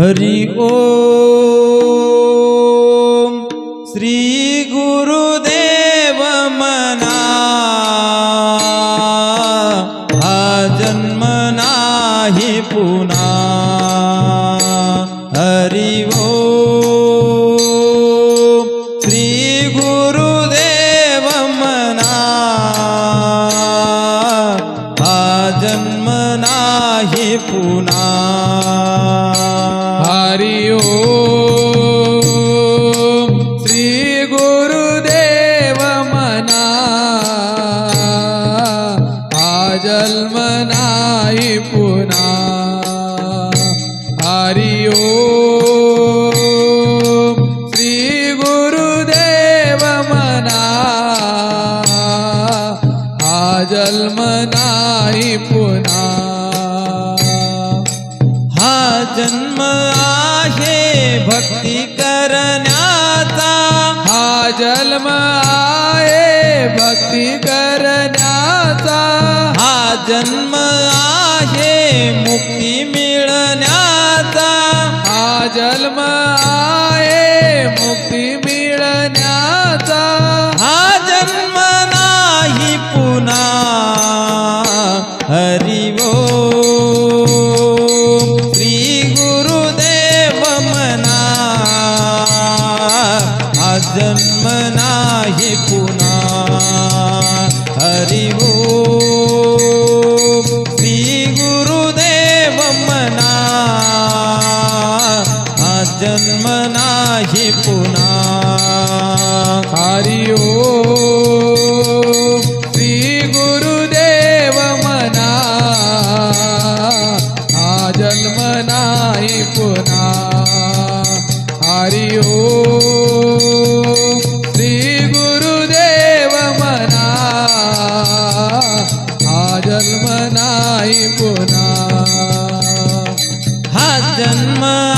हरि ओम। श्री गुरुदेव मना। हा जन्म नाही पुन्हा हरि ओम। श्री गुरुदेव मना। हा जन्म नाही पुन्हा हरि ओम श्री गुरुदेव मना। हा जन्म नाही पुन्हा हरि ओम जन्म आहे भक्ती करण्याचा. हा जन्म आहे भक्ती करण्याचा. हा जन्म आहे मुक्ती मिळण्याचा. हा जन्म आहे मुक्ती मिळण्याचा. हा जन्म नाही पुन्हा. हरि जन्म नाही पुन्हा हरि श्री गुरुदेव मना. हा जन्म नाही पुन्हा हरि श्री गुरुदेव मना. हा जन्म नाही पुन्हा हरि जन्म नाही पुन्हा. हा जन्म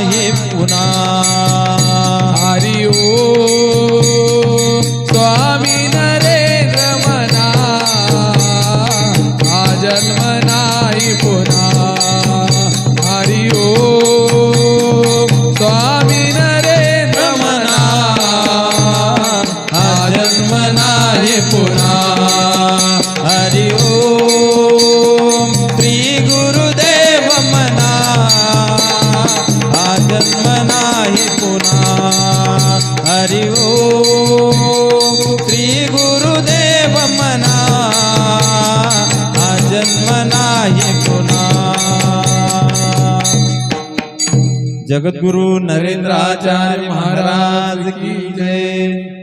नाही पुन्हा हरि स्वामी नरेंद्र मना। हा जन्म नाही पुन्हा हरि स्वामी नरेंद्र मना। हा जन्म नाही पुन्हा जन्म नाही पुन्हा हरि ओ श्री गुरुदेव मना। हा जन्म नाही पुन्हा जगद्गुरु नरेंद्राचार्य महाराज की जय।